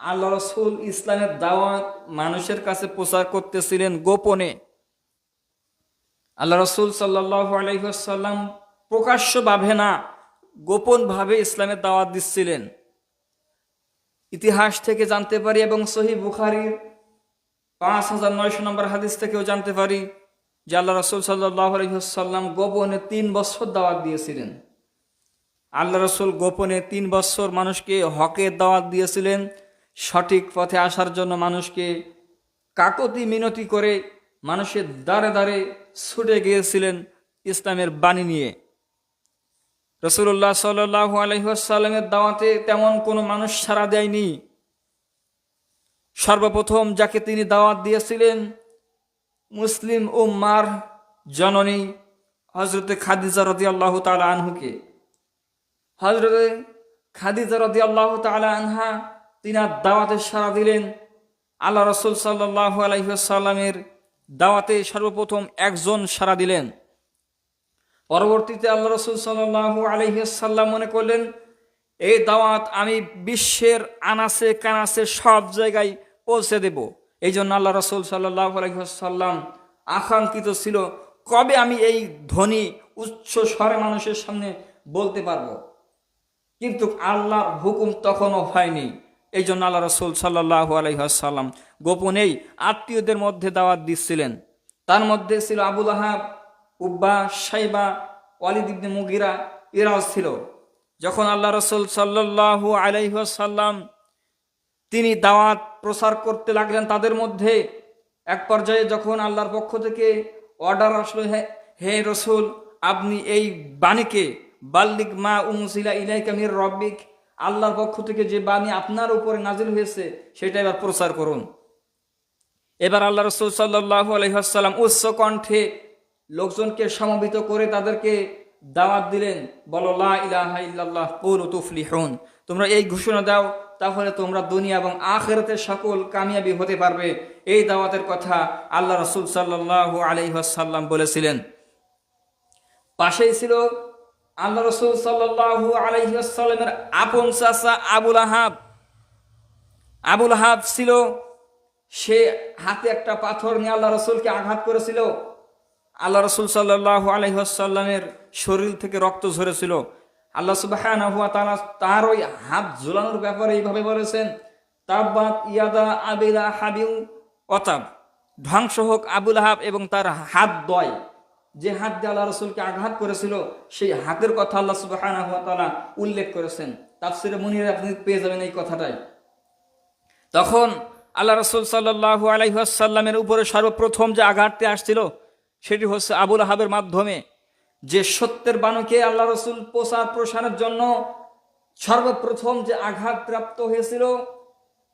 আল্লাহ রসুল ইসলামের দাওয়াত মানুষের কাছে প্রচার করতেছিলেন গোপনে। আল্লাহ রসুল সাল্লাহ আলহিহাসাল্লাম প্রকাশ্যভাবে না গোপনভাবে ইসলামের দাওয়াত দিচ্ছিলেন। ইতিহাস থেকে জানতে পারি এবং সহি বুখারির পাঁচ হাজার নয়শো নম্বর হাদিস থেকেও জানতে পারি যে আল্লাহ রসুল সাল্লাহ আলহিহাসাল্লাম গোপনে তিন বছর দাওয়াত দিয়েছিলেন। আল্লাহ রসুল গোপনে তিন বছর মানুষকে হকের দাওয়াত দিয়েছিলেন সঠিক পথে আসার জন্য মানুষকে কাকতি মিনতি করে মানুষের দ্বারে দ্বারে ছুটে গিয়েছিলেন ইসলামের বাণী নিয়ে। রসুল্লাহ সাল্লাহ আলহিহাসাল্লামের দাওয়াতে তেমন কোনো মানুষ সাড়া দেয়নি। সর্বপ্রথম যাকে তিনি দাওয়াত দিয়েছিলেন মুসলিম ও মার জননী হজরতে খাদিজা রদি আল্লাহ তালা আনহুকে। হজরতে খাদিজা রদি আল্লাহ তালা আনহা তিনার দাওয়াতে সাড়া দিলেন। আল্লাহ রসুল সাল্লাহ আলহিসাল্লামের দাওয়াতে সর্বপ্রথম একজন সাড়া দিলেন। পরবর্তীতে আল্লাহ রসুল সাল্লাহ আলহিসাল্লাম মনে করলেন, এই দাওয়াত আমি বিশ্বের আনাসে কানাসে সব জায়গায় পৌঁছে দেব। এই জন্য আল্লাহ রসুল সাল্লাহ আলহিহাসাল্লাম আকাঙ্ক্ষিত ছিল, কবে আমি এই ধ্বনি উচ্চ স্বরে মানুষের সামনে বলতে পারব? কিন্তু আল্লাহর হুকুম তখনও হয়নি। এই জন্য আল্লাহ রসুল সাল্লাহ আলহিহাসাল্লাম গোপনেই আত্মীয়দের মধ্যে দাওয়াত দিচ্ছিলেন। তার মধ্যে ছিল আবুল আহাব উব্বা সাইবা ওয়ালিদ মুগিরা এরাও ছিল। যখন আল্লাহ রসুল সাল্লাহ আলাইসাল্লাম তিনি দাওয়াত প্রসার করতে লাগলেন তাদের মধ্যে, এক পর্যায়ে যখন আল্লাহর পক্ষ থেকে অর্ডার আসলো, হে রসুল, আপনি এই বাণীকে বাল্লিক মা উমসিলা ইলাই কামির রব্বিক আল্লাহর পক্ষ থেকে যে বাণী আপনার উপরে নাজিল হয়েছে, সেটা এবার প্রচার করুন। এবার আল্লাহ রসুল সাল্লাহ আলহিহাসাল্লাম উচ্চ কণ্ঠে লোকজনকে সমবেত করে তাদেরকে দাওয়াত দিলেন, বলো তোমরা এই ঘোষণা দাও, তাহলে তোমরা দুনিয়া এবং আখেরাতে সকল কামিয়াবি হতে পারবে। এই দাওয়াতের কথা আল্লাহ রসুল সাল্লাহ আলহিহাসাল্লাম বলেছিলেন। পাশেই ছিল আল্লাহ রসুল সাল্লাহ আলহিহাসাল্লামের আপন চাচা আবুল আহাব। আবুল আহাব ছিল, সে হাতে একটা পাথর নিয়ে আল্লাহ রসুলকে আঘাত করেছিল। আল্লাহ রসুল সাল্লাহ আলহিহাসাল্লামের শরীর থেকে রক্ত ঝরেছিল। আল্লাহ সুবাহ তার ওই হাত ঝুলানোর ব্যাপারে এইভাবে বলেছেন, তাব্বাত ইয়াদা আবিলা হাবিউ অতাব ধ্বংস হোক আবুল আহাব এবং তার হাত দয়। যে হাত দিয়ে আল্লাহ রসুলকে আঘাত করেছিল, সেই হাতের কথা আল্লাহ সুবাহ উল্লেখ করেছেন। তাফসিরে মুনির আপনি পেয়ে যাবেন এই কথাটাই। তখন আল্লাহ রসুল সাল্লাহ আলাইসাল্লামের উপরে সর্বপ্রথম যে আঘাতটি আসছিল, সেটি হচ্ছে আবুল আহাবের মাধ্যমে। যে সত্যের বাণীকে আল্লাহ রসুল প্রচার প্রসারের জন্য সর্বপ্রথম যে আঘাত প্রাপ্ত হয়েছিল,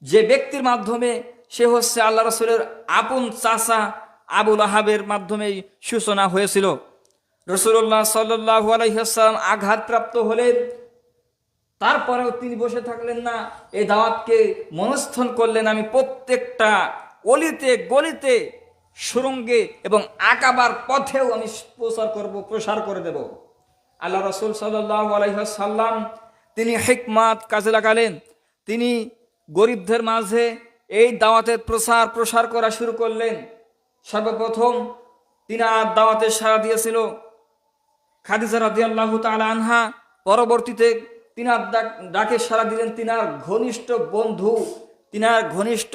যে ব্যক্তির মাধ্যমে সে হচ্ছে আল্লাহ রসুলের আপন চাষা আবুল আহাবের মাধ্যমেই সূচনা হয়েছিল। রসুল্লাহ সাল্লু আলাইসাল্লাম আঘাতপ্রাপ্ত হলেন। তারপরেও তিনি বসে থাকলেন না। এই দাওয়াতকে মনস্থন করলেন আমি প্রত্যেকটা অলিতে, গলিতে, সুরঙ্গে এবং আকাবার পথেও আমি প্রচার করব, প্রসার করে দেব। আল্লাহ রসুল সাল্লাহ আলাইসাল্লাম তিনি হেকমাত কাজে লাগালেন। তিনি গরিবদের মাঝে এই দাওয়াতের প্রসার প্রসার করা শুরু করলেন। সর্বপ্রথম তিনি আর দাওয়াতের সাড়া দিয়েছিল খাদিজা রাদি আল্লাহ আনহা। পরবর্তীতে তিনার ডাকে সাড়া দিলেন তিনার ঘনিষ্ঠ বন্ধু, তিনার ঘনিষ্ঠ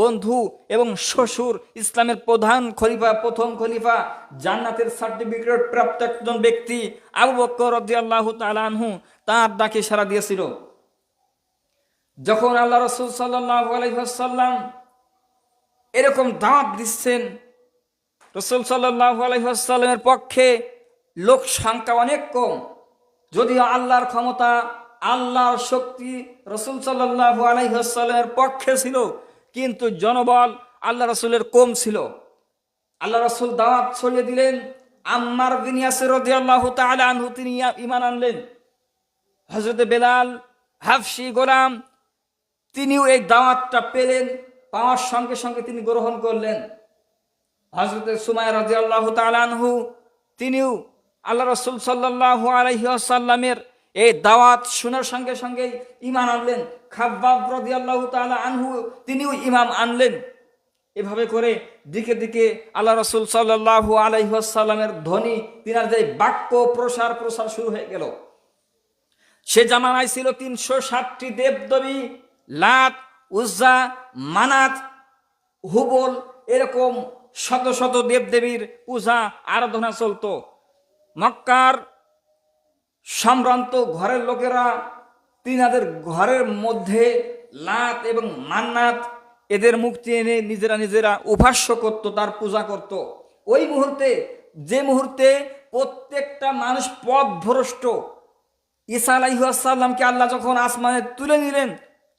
বন্ধু এবং শ্বশুর, ইসলামের প্রধান খলিফা, প্রথম খলিফা, জান্নাতের সার্টিফিকেট প্রাপ্ত একজন ব্যক্তি আবু বক্কর আল্লাহ তালানহু তার ডাকে সাড়া দিয়েছিল। যখন আল্লাহ রসুল সাল্লাহ আলহাসাল্লাম এরকম দাঁত দিচ্ছেন রসুল আলহাসাল্লামের পক্ষে লোক সংখ্যা অনেক কম। যদিও আল্লাহর ক্ষমতা, আল্লাহর শক্তি রসুল সাল্লাহ আলাইসাল্লামের পক্ষে ছিল, কিন্তু জনবল আল্লাহ রসুলের কম ছিল। আল্লাহ রসুল দাওয়াত ছড়িয়ে দিলেন, আম্মার বিনিয়াসের আল্লাহ আনহু, তিনি ইমান আনলেন। হজরত বেলাল হাফসি গোলাম, তিনিও এই দাওয়াতটা পেলেন, পাওয়ার সঙ্গে সঙ্গে তিনি গ্রহণ করলেন। হজরত সুমায় রাজি আল্লাহ আনহু, তিনিও আল্লাহ রসুল সাল্লাহ আলহিসাল্লামের এই দাওয়াত শোনার সঙ্গে সঙ্গে ইমান আনলেন। খাব্বাব রাদিয়াল্লাহু তাআলা আনহু তিনিও ইমাম আনলেন। এভাবে করে দিকে দিকে আল্লাহ রসুল সাল্লাহু আলাইসাল্লামের ধ্বনি, তিনার যে বাক্য প্রসার প্রসার শুরু হয়ে গেল। সে জামানায় ছিল তিনশো ষাটটি দেবদেবী, লাত, উজ্জা, মানাত, হুবল, এরকম শত শত দেবদেবীর পূজা, আরাধনা চলতো। মক্কার সম্ভ্রান্ত ঘরের লোকেরা তিনাদের ঘরের মধ্যে লাত এবং মান্নাত এদের মুক্তি এনে নিজেরা নিজেরা উপাস্য করত, তার পূজা করত। ওই মুহূর্তে, যে মুহূর্তে প্রত্যেকটা মানুষ পথ ভ্রষ্ট ঈসা আলাইসাল্লামকে আল্লাহ যখন আসমানে তুলে নিলেন,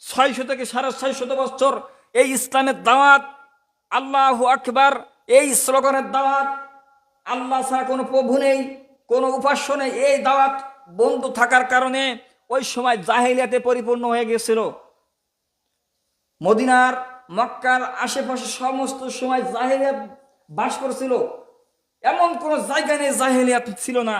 ছয়শো থেকে সাড়ে ছয়শত বছর এই ইসলামের দাওয়াত আল্লাহ আকবার, এই স্লোগানের দাওয়াত, আল্লাহ ছাড়া কোনো প্রভু নেই, কোনো উপাস্য নেই। এই দাওয়াত বন্ধ থাকার কারণে ওই সময় জাহেলিয়াতে পরিপূর্ণ হয়ে গেছিল। মদিনার, মক্কার আশেপাশে সমস্ত সময় জাহেলিয়াত বাস করছিল। এমন কোন জায়গা নেই জাহিলিয়াত ছিল না।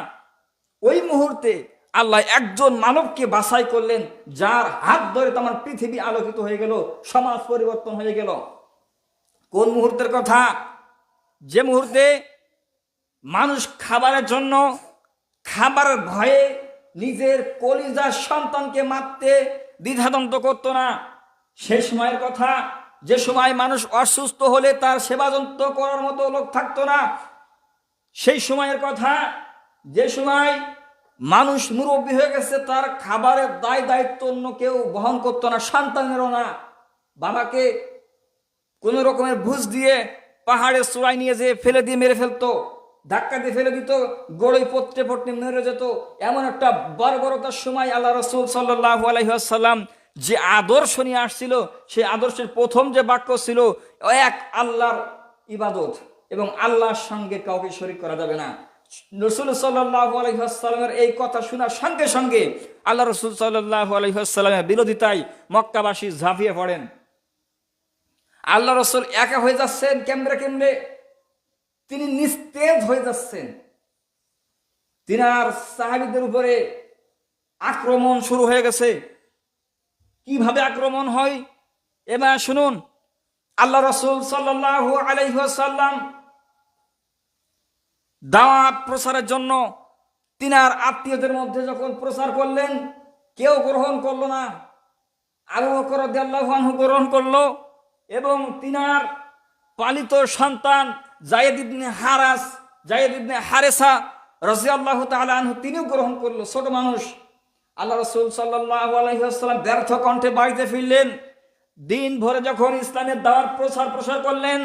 ওই মুহূর্তে আল্লাহ একজন মানবকে বাছাই করলেন, যার হাত ধরে তোমার পৃথিবী আলোকিত হয়ে গেল, সমাজ পরিবর্তন হয়ে গেল। কোন মুহূর্তের কথা? যে মুহূর্তে মানুষ খাবারের জন্য খাবারের ভয়ে নিজের কলিজার সন্তানকে মারতে, দ্বিধাদ্বন্দ্ব করতো না। সে সময়ের কথা, যে সময় মানুষ অসুস্থ হলে তার সেবা করার মতো লোক থাকতো না। সেই সময়ের কথা, যে সময় মানুষ মুরব্বী হয়ে গেছে, তার খাবারের দায় দায়িত্ব অন্য কেউ বহন করতো না, সন্তানেরও না। বাবাকে কোন রকমের ভুজ দিয়ে পাহাড়ে চূড়ায় নিয়ে যেয়ে ফেলে দিয়ে মেরে ফেলতো, ধাক্কা দিয়ে ফেলে দিত, গড়ই পত্রে পট্টে মেরে যেত। এমন একটা বর্বরতার সময় আল্লাহ রসুল সাল্লাহ আলহিহাসাল্লাম যে আদর্শ নিয়ে আসছিল, সেই আদর্শের প্রথম যে বাক্য ছিল, এক আল্লাহর ইবাদত এবং আল্লাহর সঙ্গে কাউকে শরিক করা যাবে না। রসুল সাল্লাহ আলহিহাসাল্লামের এই কথা শোনার সঙ্গে সঙ্গে আল্লাহ রসুল সাল্লাহ আলহিহাসাল্লামের বিরোধিতায় মক্কাবাসী ঝাঁপিয়ে পড়েন। আল্লাহ রসুল একা হয়ে যাচ্ছেন, কেমরে কেমরে? তিনি নিস্তেজ হয়ে যাচ্ছেন। তিনার সাহাবিদের উপরে আক্রমণ শুরু হয়ে গেছে। কীভাবে আক্রমণ হয়? এবার শুনুন। আল্লাহ রসুল সাল্লাহ আলাইসাল্লাম দাওয়াত প্রসারের জন্য তিনার আত্মীয়দের মধ্যে যখন প্রচার করলেন, কেউ গ্রহণ করল না। আবু বকর গ্রহণ করল। এবং তিনার পালিত সন্তান জায়েদ ইবনে হারাস, জায়েদ ইবনে হারেসা রাজি আল্লাহ তালু তিনিও গ্রহণ করল। ছোট মানুষ। আল্লাহ রসুল সাল্লাহ আলহিহাস্লাম ব্যর্থ কণ্ঠে বাড়িতে ফিরলেন। দিন ভরে যখন ইসলামের দাওয়ার প্রচার প্রসার করলেন,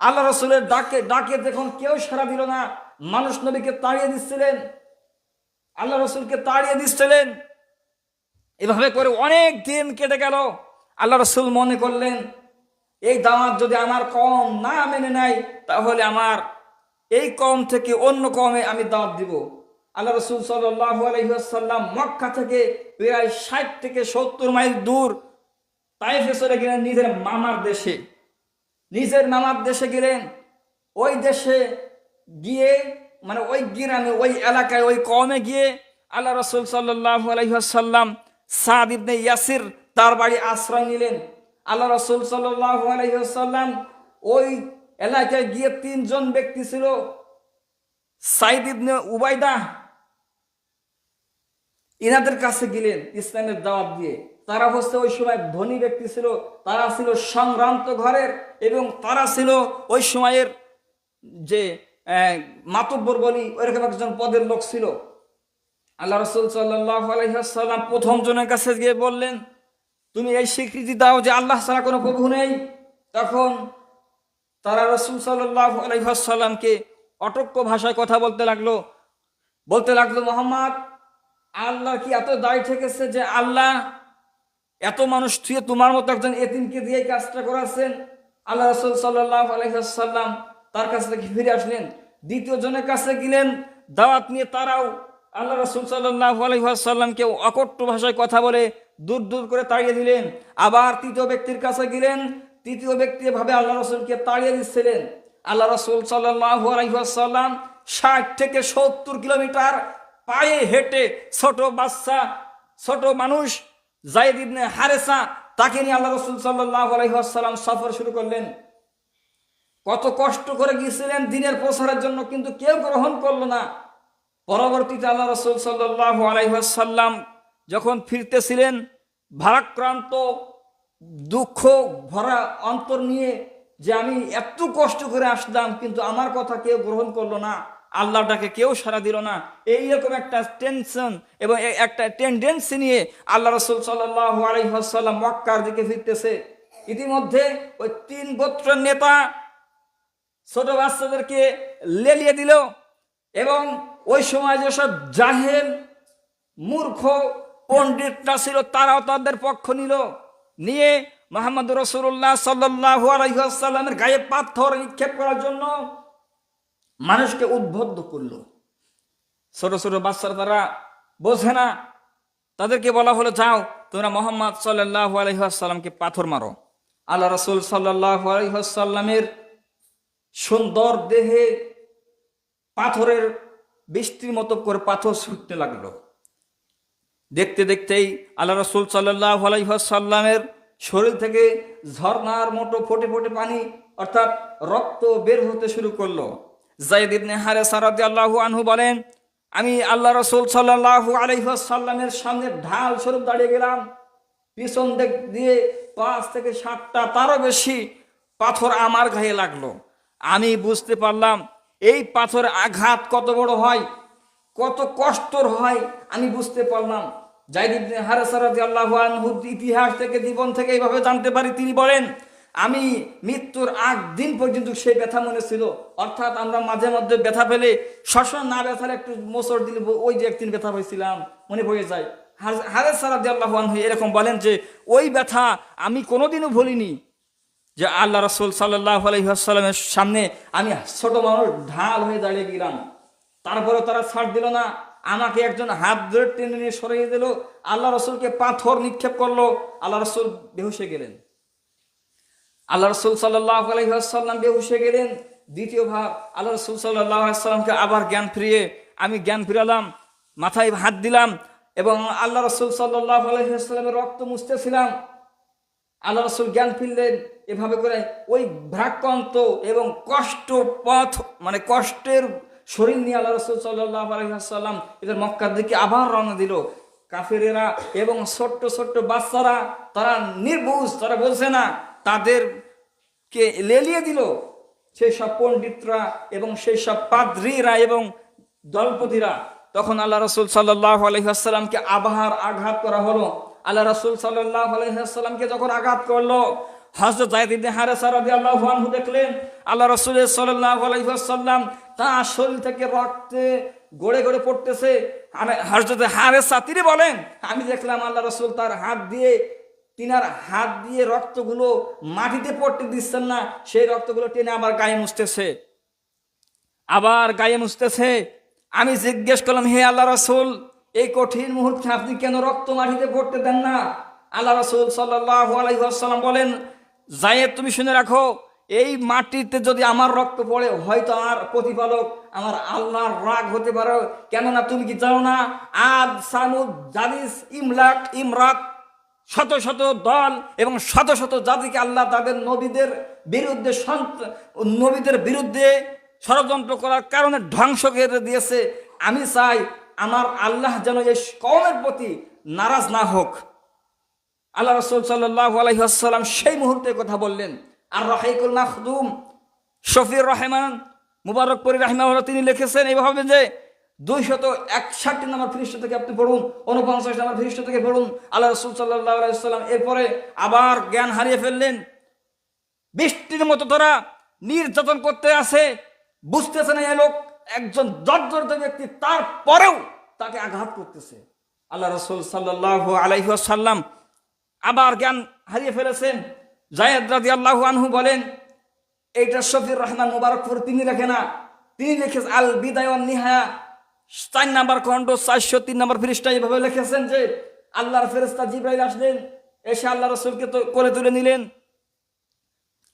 আল্লাহ রসুলের ডাকে ডাকে দেখুন কেউ সারা দিল না। মানুষ নবীকে তাড়িয়ে দিচ্ছিলেন। আল্লাহ রসুলকে তাড়িয়ে দিচ্ছিলেন। এভাবে করে অনেক দিন কেটে গেল। আল্লাহ রসুল মনে করলেন এই দাওয়াত যদি আমার কম না মেনে নেয়, তাহলে আমার এই কম থেকে অন্য কমে আমি দাওয়াত দিব। আল্লাহ রসুল সাল্লাহ আলহিহাসাল্লাম মক্কা থেকে প্রায় ষাট থেকে সত্তর মাইল দূর তাইফে চলে গেলেন নিজের মামার দেশে। নিজের মামার দেশে গেলেন। ওই দেশে গিয়ে মানে ওই গ্রামে, ওই এলাকায়, ওই কমে গিয়ে আল্লাহ রসুল সাল্লাহ আলহিহাসাল্লাম সাদ ইবনে ইয়াসির তার বাড়ি আশ্রয় নিলেন। আল্লাহ রসুল আলহিহাসাল্লাম ওই এলাকায় গিয়ে তিনজন ব্যক্তি ছিল, সাইদ ইবনে উবাইদা ইনাদের কাছে গেলেন, ইসলামের দাওয়াত দিয়ে। তারা হচ্ছে ওই সময় ধনী ব্যক্তি ছিল, তারা ছিল সংক্রান্ত ঘরের এবং তারা ছিল ওই সময়ের যে মাতব্বর বলি, ওইরকম একজন পদের লোক ছিল। আল্লাহ রসুল সাল্লাহ আলহিহাসাল্লাম প্রথম জনের কাছে গিয়ে বললেন তুমি এই স্বীকৃতি দাও যে আল্লাহ ছাড়া কোনো প্রভু নেই। তখন তারা রসুল সাল্লাহ আলহিহাসাল্লামকে অটক্য ভাষায় কথা বলতে লাগল। বলতে লাগল, মোহাম্মদ, আল্লাহ কি এত দায় ঠেকেছে যে আল্লাহ এত মানুষ থুয়ে তোমার মতো একজন এতিমকে দিয়ে কাজটা করাচ্ছেন আল্লাহ রসুল সাল্লাহ আলহিহাসাল্লাম তার কাছ থেকে ফিরে আসলেন। দ্বিতীয় জনের কাছে গেলেন, দাওয়াত নিয়ে তারাও আল্লাহ রসুল সাল্লাহ আলহিহাসাল্লামকে অকট্য ভাষায় কথা বলে দূর দূর করে তাড়িয়ে দিলেন। আবার তৃতীয় ব্যক্তির কাছে গেলেন। তৃতীয় ব্যক্তি ভাবে আল্লাহ রসুলকে তাড়িয়ে দিচ্ছিলেন। আল্লাহ রসুল সাল্লাহ আলহিহাসাল্লাম ষাট থেকে সত্তর কিলোমিটার পায়ে হেঁটে ছোট বাচ্চা, ছোট মানুষ ইবনে হারেসা, তাকে নিয়ে আল্লাহ রসুল সাল্লাহ আলহিহাসাল্লাম সফর শুরু করলেন। কত কষ্ট করে গিয়েছিলেন দিনের প্রসারের জন্য, কিন্তু কেউ গ্রহণ করল না। পরবর্তীতে আল্লাহ রসুল সাল্লাহ আলাইসাল্লাম যখন ফিরতেছিলেন, ভারাক্রান্ত, দুঃখ ভরা অন্তর নিয়ে যে আমি এত কষ্ট করে আসলাম, কিন্তু আমার কথা কেউ গ্রহণ করল না, আল্লাহটাকে কেউ সারা দিল না, এইরকম একটা টেনশন এবং একটা টেন্ডেন্সি নিয়ে আল্লাহ রসুল সাল্লাহ আলাইসাল্লাম মক্কার দিকে ফিরতেছে। ইতিমধ্যে ওই তিন গোত্রের নেতা ছোট বাচ্চাদেরকে লেলিয়ে দিল এবং ওই সময় যেসব জাহেল, মূর্খ পণ্ডিতরা ছিল, তারাও তাদের পক্ষ নিল। নিয়ে মোহাম্মদ রসুল্লাহ সাল্লাহ আলহিহাসাল্লামের গায়ে পাথর নিক্ষেপ করার জন্য মানুষকে উদ্বুদ্ধ করল। ছোট ছোট বাচ্চারা তারা বোঝে না। তাদেরকে বলা হলো, যাও, তোমরা মোহাম্মদ সাল্লাহ আলহিহাসাল্লামকে পাথর মারো। আল্লাহ রসুল সাল্লাহ আলহিহাসাল্লামের সুন্দর দেহে পাথরের বৃষ্টির মতো করে পাথর ছুটতে লাগল। দেখতে দেখতেই আল্লাহ রসুল সাল্লাহ শরীর থেকে ঝর্ণার মতো ফোটে ফোটে পানি, অর্থাৎ রক্ত বের হতে শুরু করল। জাইদ হারে সারাদি আল্লাহু আনহু বলেন, আমি আল্লাহ রসুল সাল্লাহ আলাইসাল্লামের সামনে ঢাল স্বরূপ দাঁড়িয়ে গেলাম। পিছন দিক দিয়ে পাঁচ থেকে সাতটা তারও বেশি পাথর আমার গায়ে লাগল। আমি বুঝতে পারলাম, এই পাথর আঘাত কত বড় হয় কত কষ্টর হয়, আমি বুঝতে পারলাম। জাইদ ইবনে হারেসা রাদিয়াল্লাহু আনহু ইতিহাস থেকে, জীবন থেকে এইভাবে জানতে পারি, তিনি বলেন, আমি মৃত্যুর আগ দিন পর্যন্ত সেই ব্যথা মনে ছিল। অর্থাৎ আমরা মাঝে মধ্যে ব্যথা পেলে সবসময় না ব্যথালে একটু মোচড় দিলে ওই যে একদিন ব্যথা হয়েছিলাম মনে পড়ে যায়। হারেস রাদিয়াল্লাহু আনহু এরকম বলেন যে, ওই ব্যথা আমি কোনোদিনও ভুলিনি যে আল্লাহ রসুল সাল্লাহ আলহিহাস্লামের সামনে আমি ছোট মানুষ ঢাল হয়ে দাঁড়িয়ে গেলাম। তারপরে তারা ছাড় দিল না। আমাকে একজন হাত ধরে টেনে নিয়ে সরিয়ে দিল। আল্লাহ রসুলকে পাথর নিক্ষেপ করল। আল্লাহ রসুল বেহুসে গেলেন। আল্লাহ রসুল সাল্লাহ বেহুসে গেলেন। দ্বিতীয় ভাব, আল্লাহ রসুল সাল্লাহ সাল্লামকে আবার জ্ঞান ফিরিয়ে আমি জ্ঞান ফিরালাম, মাথায় হাত দিলাম এবং আল্লাহ রসুল সাল্লাহ আলহিহাস্লামের রক্ত মুছতেছিলাম। আল্লাহ রসুল জ্ঞান ফিরলেন এভাবে করে। ওই ভ্রাক্রান্ত এবং কষ্ট পথ মানে কষ্টের শরীর নিয়ে আল্লাহ রসুল সাল্লাহ আলহিহাসাল্লাম এদের মক্কার দিকে আবার রওনা দিল। কাফেরেরা এবং ছোট্ট ছোট্ট বাচ্চারা, তারা নির্বুজ তারা বলছে না, তাদেরকে লেলিয়ে দিল। সেই সব পণ্ডিতরা এবং সেই সব পাদ্রীরা এবং দলপতিরা, তখন আল্লাহ রসুল সাল্লাহ আলহিহাস্লামকে আবহার আঘাত করা হলো। আল্লাহ রসুল সাল্লাহ আলহিহাস্লামকে যখন আঘাত করল হজরত জায়দ ইবনে হারেসা রাদিয়াল্লাহু আনহু দেখলেন, আল্লাহ রসুল সাল্লাল্লাহু আলাইহি ওয়াসাল্লাম তার শরীর থেকে রক্তে গড়ে গড়ে পড়তেছে। হজরত হারেসা তিনি বলেন, আমি দেখলাম আল্লাহ রসুল তার হাত দিয়ে, তিনার হাত দিয়ে রক্তগুলো মাটিতে পড়তে দিচ্ছেন না, সেই রক্তগুলো টেনে আবার গায়ে মুছতেছে। আবার গায়ে মুছতেছে। আমি জিজ্ঞেস করলাম, হে আল্লাহ রসুল, এই কঠিন মুহূর্তে আপনি কেন রক্ত মাটিতে পড়তে দেন না? আল্লাহ রসুল সাল্লাহ আলাইসাল্লাম বলেন জায়েদ, তুমি শুনে রাখো, এই মাটিতে যদি আমার রক্ত পড়ে, হয়তো আমার প্রতিপালক আমার আল্লাহর রাগ হতে পারো। কেননা তুমি কি জানো না, আদ, সামুদ জাদিস ইমলাক, ইমরাত, শত শত দল এবং শত শত জাতিকে আল্লাহ তাদের নবীদের বিরুদ্ধে নবীদের বিরুদ্ধে ষড়যন্ত্র করার কারণে ধ্বংস করে দিয়েছে। আমি চাই আমার আল্লাহ যেন এই কমের প্রতি নারাজ না হোক। আল্লাহ রসুল সাল্লাহ সেই মুহূর্তে কথা বললেন, আর রাহিকুল মাহদুম শফির রহমান মুবারকপুরি রাহিমাহুল্লাহ তিনি লিখেছেন এইভাবে যে, দুইশত একষট্টি নম্বর খ্রিস্ট থেকে আপনি পড়ুন উনপঞ্চাশ নম্বর খ্রিস্ট থেকে পড়ুন। আল্লাহ রসুল সাল্লাহ আলাইসাল্লাম এরপরে আবার জ্ঞান হারিয়ে ফেললেন। বৃষ্টির মতো তারা নির্যাতন করতে আসে, বুঝতেছে না এ লোক একজন জর্জরিত ব্যক্তি, তারপরেও তাকে আঘাত করতেছে। আল্লাহ রসুল সাল্লাহ আলাইসাল্লাম আবার জ্ঞান হারিয়ে ফেলেছেন। জায়দ রাজি আল্লাহ আনহু বলেন, এইটা শফির রহমান মুবারকপুর, তিনি লেখে না। তিনি লিখে আল বিদায় নিহা চার নাম্বার খণ্ড, চারশো তিন নম্বর ফিরিস্টা এইভাবে লিখেছেন যে, আল্লাহর ফেরেস্তা জিব্রাইল আসলেন, এসে আল্লাহ রসুলকে কোলে তুলে নিলেন।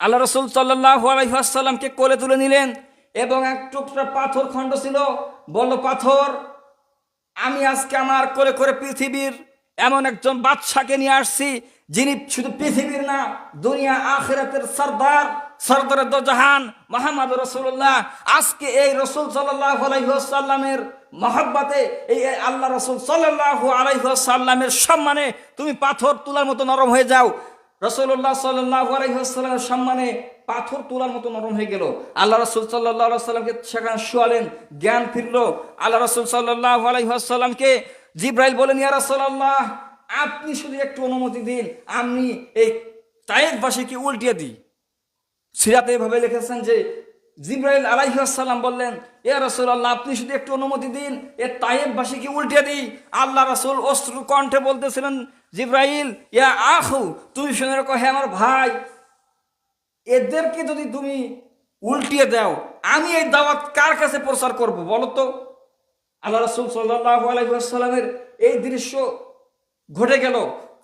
আল্লাহ রসুল সাল্লাহ আলাইসাল্লামকে কোলে তুলে নিলেন এবং এক টুকরা পাথর খণ্ড ছিল, বলল, পাথর, আমি আজকে আমার করে করে পৃথিবীর এমন একজন বাদশাকে নিয়ে আসছি, যিনি শুধু পৃথিবীর না, দুনিয়া, আখেরাতের সর্দার সর্দার জাহান মোহাম্মদ রসুল্লাহ আজকে এই রসুল সাল্লাহ মহব্বতে এই আল্লাহ রসুল সাল্লাহ আলাইসাল্লামের সম্মানে তুমি পাথর তোলার মতো নরম হয়ে যাও। রসুল্লাহ সাল্লাহ আলাইসাল্লামের সম্মানে পাথর তোলার মতো নরম হয়ে গেল। আল্লাহ রসুল সাল্লাহ সাল্লামকে সেখানে শোয়ালেন, জ্ঞান ফিরলো। আল্লাহ রসুল সাল্লাহ আলাইসাল্লামকে জিব্রাইল বলেন, ইয়া রাসূলুল্লাহ, আপনি শুধু একটু অনুমতি দিন, আমি এই তায়েকবাসীকে উল্টিয়ে দিই। সিরাতে এভাবে লিখেছেন যে জিব্রাইল আলাইহাসাল্লাম বললেন, ইয়া রাসূলুল্লাহ, আপনি শুধু একটু অনুমতি দিন, এ তায়েববাসীকে উল্টিয়ে দিই। আল্লাহ রাসূল অস্ত্র কণ্ঠে বলতেছিলেন, জিব্রাইল, ইয়া আখু, তুমি শুনে রাখো, হে আমার ভাই, এদেরকে যদি তুমি উল্টিয়ে দাও, আমি এই দাওয়াত কার কাছে প্রচার করব বলো তো? আল্লাহ রসুল সাল্লাহ আলাইসাল্লামের এই দৃশ্য ঘটে গেল।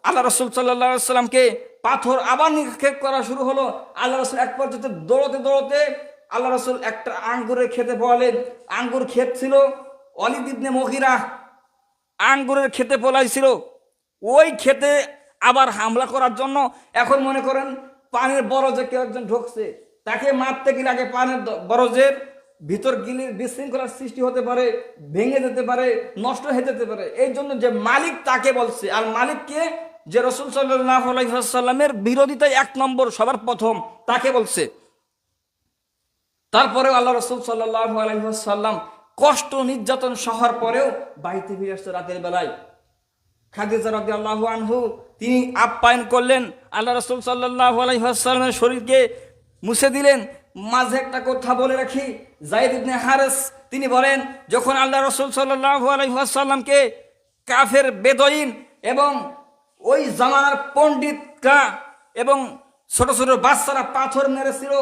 আল্লাহ রসুল সাল্লাহ সাল্লামকে পাথর আবার নিক্ষেপ করা শুরু হলো। আল্লাহ রসুল এক পর্যন্ত দৌড়তে দৌড়তে আল্লাহ রসুল একটা আঙ্গুরের খেতে বলেন আঙ্গুর ক্ষেত ছিল অলিদ মহিরা আঙ্গুরের খেতে পলাইছিল। ওই খেতে আবার হামলা করার জন্য এখন মনে করেন পানের বরজে কেউ একজন ঢুকছে। তাকে মারতে গেলে আগে পানের বরজের ভিতর গিলে বিশৃঙ্খলার সৃষ্টি হতে পারে, ভেঙে যেতে পারে, নষ্ট হয়ে যেতে পারে। এই জন্য যে মালিক তাকে বলছে, আর মালিককে যে রসুল সাল্লাহ সাল্লামের বিরোধিতায় এক নম্বর, সবার প্রথম তাকে বলছে। তারপরেও আল্লাহ রসুল সাল্লাহ আলহিহাসাল্লাম কষ্ট নির্যাতন সহার পরেও বাড়িতে ফিরে আসছে রাতের বেলায়। তিনি আপ্যায়ন করলেন, আল্লাহ রসুল সাল্লাহ আলহিহাসাল্লামের শরীরকে মুছে দিলেন। মাঝে একটা কথা বলে রাখি। জাইদ ইবনে হারেস, তিনি বলেন, যখন আল্লাহ রসুল আলহিহাসাল্লামকে কাফের বেদইন এবং ওই জামানার পণ্ডিতরা এবং ছোট ছোট বাচ্চারা পাথর মেরেছিল,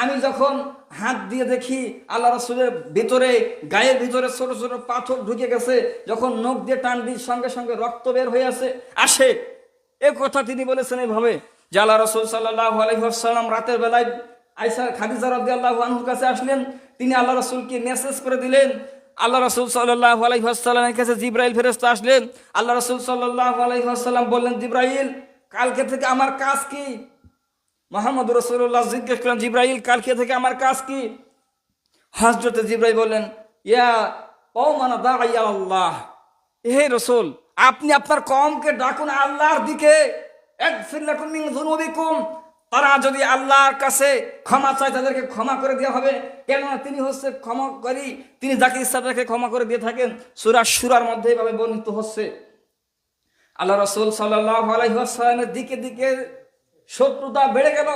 আমি যখন হাত দিয়ে দেখি আল্লাহ রসুলের ভিতরে, গায়ের ভিতরে ছোট ছোট পাথর ঢুকে গেছে, যখন নখ দিয়ে টান দিই সঙ্গে সঙ্গে রক্ত বের হয়ে আসে আসে। এ কথা তিনি বলেছেন এইভাবে যে আল্লাহ রসুল সাল্লাহ আলহিহাসাল্লাম রাতের বেলায় আইসা খাদিজা রদি আল্লাহ আনহুর কাছে আসলেন। তিনি আল্লাহ রসুলকে মেসেজ করে দিলেন। আল্লাহ রসুল সাল্লাহ আলহিহাসাল্লামের কাছে জিব্রাইল ফেরস্তা আসলেন। আল্লাহ রসুল সাল্লাহ আলহিহাসাল্লাম বললেন, জিব্রাইল, কালকে থেকে আমার কাজ কি? মোহাম্মদ রসুল্লাহ জিজ্ঞেস করলেন, জিব্রাইল, কালকে থেকে আমার কাজ কি? হজরতে জিব্রাইল বললেন, ইয়া ও মানা দা আল্লাহ, হে রসুল, আপনি আপনার কমকে ডাকুন আল্লাহর দিকে। এক ফিল্লাকুম মিন যুনুবিকুম তারা যদি আল্লাহর কাছে ক্ষমা চায়, তাদেরকে ক্ষমা করে দেওয়া হবে। কেননা তিনি হচ্ছে ক্ষমা করি তিনি ইচ্ছা তাকে ক্ষমা করে দিয়ে থাকেন। সুরা সুরার মধ্যে এভাবে বর্ণিত হচ্ছে। আল্লাহ রসুল সাল্লাহ দিকে দিকে শত্রুতা বেড়ে গেল।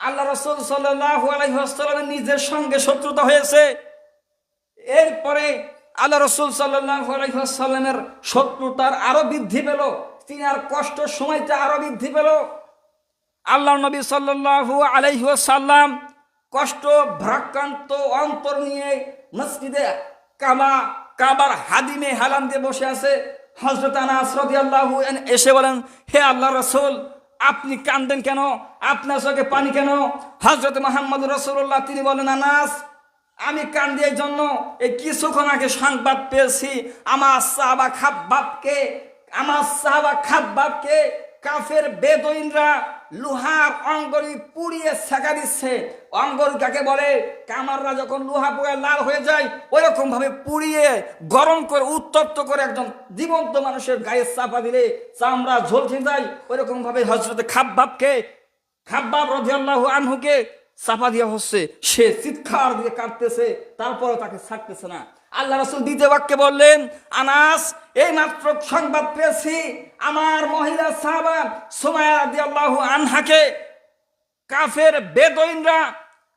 আল্লাহ রসুল সাল্লাহ নিজের সঙ্গে শত্রুতা হয়েছে। এরপরে আল্লাহ রসুল সাল্লাহ শত্রুতার আরও বৃদ্ধি পেল। তিনি আর কষ্ট সময়টা আরও বৃদ্ধি পেল। আল্লাহ নবী সাল্লাল্লাহু আলাইহি সাল্লাম কষ্ট, ভ্রাক্রান্ত, অন্তর নিয়ে মসজিদে কাবা, কাবার হাদিমে হালাম দিয়ে বসে আছে। হজরত আনাস রাদিয়াল্লাহু এসে বলেন, হে আল্লাহ রসুল, আপনি কান্দেন কেন? আপনার চোখে পানি কেন? হজরত মোহাম্মদ রসুল্লাহ তিনি বলেন, আনাস, আমি কান্দি এই জন্য। এই কিছুক্ষণ আগে সংবাদ পেয়েছি, আমার সাহাবা খাব্বাবকে, আমার সাহাবা খাব্বাবকে কাফের বেদইনরা লোহার অঙ্গরি পুড়িয়ে শেখা দিচ্ছে। অঙ্গরি কাকে বলে? কামাররা যখন লোহা পুড়ে লাল হয়ে যায় ওইরকম ভাবে পুড়িয়ে গরম করে, উত্তপ্ত করে একজন জীবন্ত মানুষের গায়ে চাপা দিলে চামড়া ঝলসে যায়। ওইরকম ভাবে হজরত খাব্বাবকে, খাব্বাব রদিয়াল্লাহু আনহুকে চাপা দেওয়া হচ্ছে। সে চিৎকার দিয়ে কাটতেছে তারপরে তাকে ছাড়তেছে না। আল্লাহ রসুল দ্বিতীয় বাক্যে বললেন, আনাস, এই মাত্র সংবাদ পেয়েছি আমার মহিলা সাহাবা সোমায়া রাদিয়াল্লাহু আনহাকে। কাফের বেদইনরা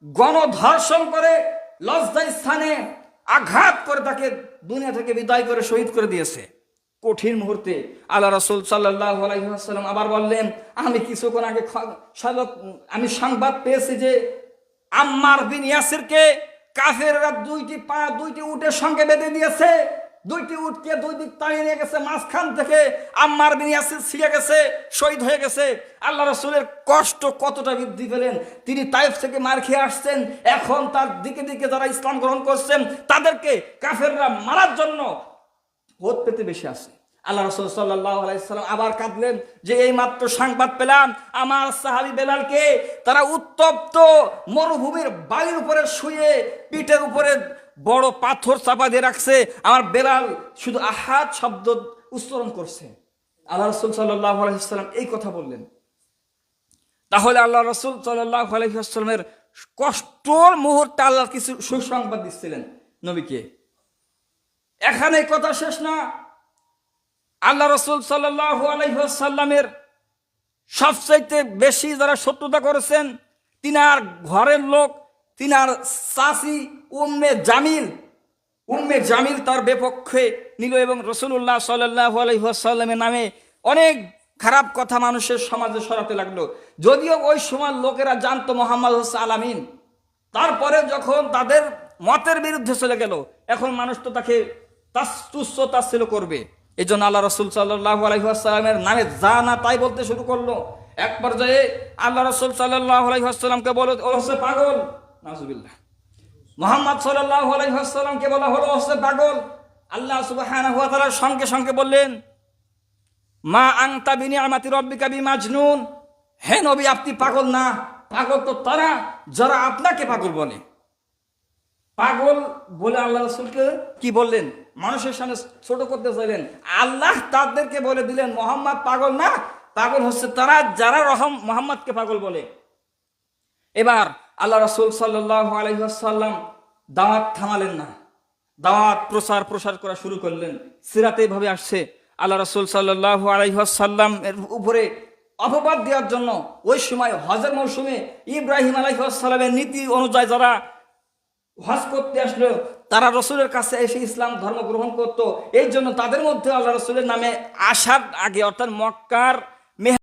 গণধর্ষণ করে লজ্জায় স্থানে আঘাত করে তাকে দুনিয়া থেকে বিদায় করে শহীদ করে দিয়েছে। কঠিন মুহূর্তে আল্লাহ রসুল সাল্লাহ আলাইসাল্লাম আবার বললেন, আমি কিছুক্ষণ আগে আমি সংবাদ পেয়েছি যে আম্মার বিন ইয়াসিরকে কাফেররা দুইটি পা, দুইটি উটের সঙ্গে বেঁধে দিয়েছে। দুইটি উটকে দুই দিক তাড়িয়ে নিয়ে গেছে, মাঝখান থেকে আম্মার বিন ইয়াসির ছিঁড়ে গেছে, শহীদ হয়ে গেছে। আল্লাহ রসুলের কষ্ট কতটা বৃদ্ধি পেলেন। তিনি তাইফ থেকে মার খেয়ে আসছেন। এখন তার দিকে দিকে যারা ইসলাম গ্রহণ করছেন, তাদেরকে কাফেররা মারার জন্য ভোট পেতে বেশি আছে। আল্লাহ রসুল সাল্লাহ আলাইসাল্লাম আবার কাঁদলেন যে এই মাত্র সংবাদ পেলাম, আমার সাহাবি বেলালকে তারা উত্তপ্ত মরুভূমির বালির উপরে শুয়ে পিঠের উপরে বড় পাথর চাপা দিয়ে রাখছে। আমার বেলাল শুধু আহাত শব্দ উচ্চারণ করছে। আল্লাহ রসুল সাল্লাহ আলাইসাল্লাম এই কথা বললেন। তাহলে আল্লাহ রসুল সাল্লাহ আলহিহাস্লামের কষ্টর মুহূর্তে আল্লাহ কিছু সুসংবাদ দিচ্ছিলেন নবীকে। এখানে কথা শেষ না। আল্লাহ রসুল সাল্লাহ আলহিহাস্লামের সবচাইতে বেশি যারা শত্রুতা করেছেন, তিনার ঘরের লোক, তিনার চাষি উম্মে জামিল উম্মে জামিল তার বিপক্ষে নিল এবং রসুল্লাহ সাল্লাহ আলহিহাস্লামের নামে অনেক খারাপ কথা মানুষের সমাজে সরাতে লাগল। যদিও ওই সময় লোকেরা জানতো মোহাম্মদ হোসেন আলামিন। তারপরে যখন তাদের মতের বিরুদ্ধে চলে গেল, এখন মানুষ তো তাকে তুচ্ছ তাচ্ছিল করবে। এই জন্য আল্লাহ রসুল সাল্লাহ আলহিহাস্লামের নামে যা না তাই বলতে শুরু করল। এক পর্যায়ে আল্লাহ রসুল সাল্লাহ আলহিহাস্লামকে বলো, ও হচ্ছে পাগল। নাজুবিল্লাহ মোহাম্মদ সাল্লাহ আলহিহাস্লামকে বলা হলো হচ্ছে পাগল। আল্লাহ সুবাহ সঙ্গে সঙ্গে বললেন, মা আংতা বিনি আমাতি রব্বিকা বি মাজনুন হে নবী, আপনি পাগল না। পাগল তো তারা যারা আপনাকে পাগল বলে। পাগল বলে আল্লাহ রসুলকে কি বললেন? মানুষের সামনে ছোট করতে চাইলেন। আল্লাহ তাদেরকে বলে দিলেন, মোহাম্মদ পাগল না, পাগল হচ্ছে তারা যারা রহম মোহাম্মদকে পাগল বলে। এবার আল্লাহ রসুল সাল্লাহ আলহিহাসাল্লাম দাওয়াত থামালেন না। দাওয়াত প্রসার প্রসার করা শুরু করলেন। সিরাতে এইভাবে আসছে। আল্লাহ রসুল সাল্লাহ আলহিহাসাল্লাম এর উপরে অপবাদ দেওয়ার জন্য ওই সময় হজের মৌসুমে ইব্রাহিম আলহিহাসাল্লামের নীতি অনুযায়ী যারা হজ করতে আসলো, তারা রসুলের কাছে এসে ইসলাম ধর্ম গ্রহণ করত। এই জন্য তাদের মধ্যে আল্লাহ রসুলের নামে আসার আগে, অর্থাৎ মক্কার